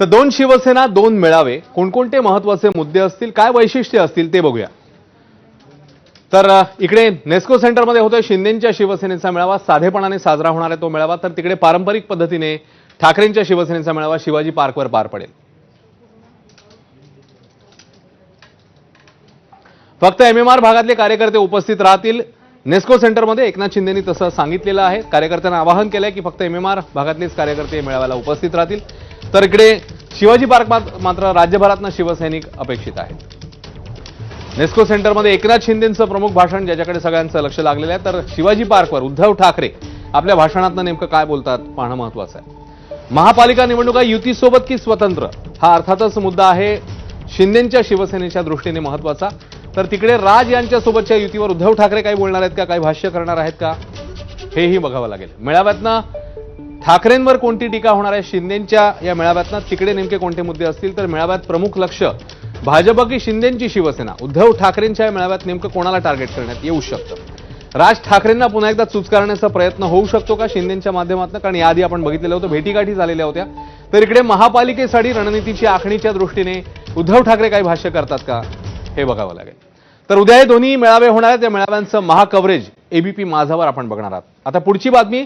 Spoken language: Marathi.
तर दोन शिवसेना दोन मेळावे. कोणकोणते महत्त्वाचे मुद्दे असतील काय वैशिष्ट्य असतील ते बघूया. तर इकडे नेस्को सेंटरमध्ये होतोय शिंदेच्या शिवसेनेचा मेळावा. साधेपणाने साजरा होणार आहे तो मेळावा. तर तिकडे पारंपरिक पद्धतीने ठाकरेंच्या शिवसेनेचा मेळावा शिवाजी पार्कवर पार पडेल. फक्त एमएमआर भागातले कार्यकर्ते उपस्थित राहतील. नेस्को सेंटरमध्ये एकनाथ शिंदेनी तसं सांगितलेलं आहे. कार्यकर्त्यांना आवाहन केलंय की फक्त एमएमआर भागातलेच कार्यकर्ते मेळाव्याला उपस्थित राहतील. तर इकडे शिवाजी पार्क मात- मात्र राज्यभरातनं शिवसैनिक अपेक्षित आहेत. नेस्को सेंटरमध्ये एकनाथ शिंदेचं प्रमुख भाषण ज्याच्याकडे सगळ्यांचं लक्ष लागलेलं आहे तर शिवाजी पार्कवर उद्धव ठाकरे आपल्या भाषणातनं नेमकं काय बोलतात पाहणं महत्वाचं आहे. महापालिका निवडणुका युतीसोबत की स्वतंत्र? हा अर्थातच मुद्दा आहे शिंदेच्या शिवसेनेच्या दृष्टीने महत्त्वाचा. तर तिकडे राज यांच्यासोबतच्या युतीवर उद्धव ठाकरे काही बोलणार आहेत का? काही भाष्य करणार आहेत का? हेही बघावं लागेल. मेळाव्यातनं ठाकरेंवर कोणती टीका होणार आहे? शिंदेच्या या मेळाव्यातनं तिकडे नेमके कोणते मुद्दे असतील? तर मेळाव्यात प्रमुख लक्ष भाजप की शिंदेची शिवसेना? उद्धव ठाकरेंच्या या मेळाव्यात नेमकं कोणाला टार्गेट करण्यात येऊ शकतं? राज ठाकरेंना पुन्हा एकदा चुचकारण्याचा प्रयत्न होऊ शकतो का शिंदेच्या माध्यमातून? कारण याआधी आपण बघितलेलं होतं भेटीगाठी झालेल्या होत्या. तर इकडे महापालिकेसाठी रणनीतीची आखणीच्या दृष्टीने उद्धव ठाकरे काही भाष्य करतात का? हे बघावं लागेल. तर उद्या हे दोन्ही मेळावे होणार आहेत. त्या मेळाव्यांचं महाकव्हरेज एबीपी माझावर आपण बघणार आहात. आता पुढची बातमी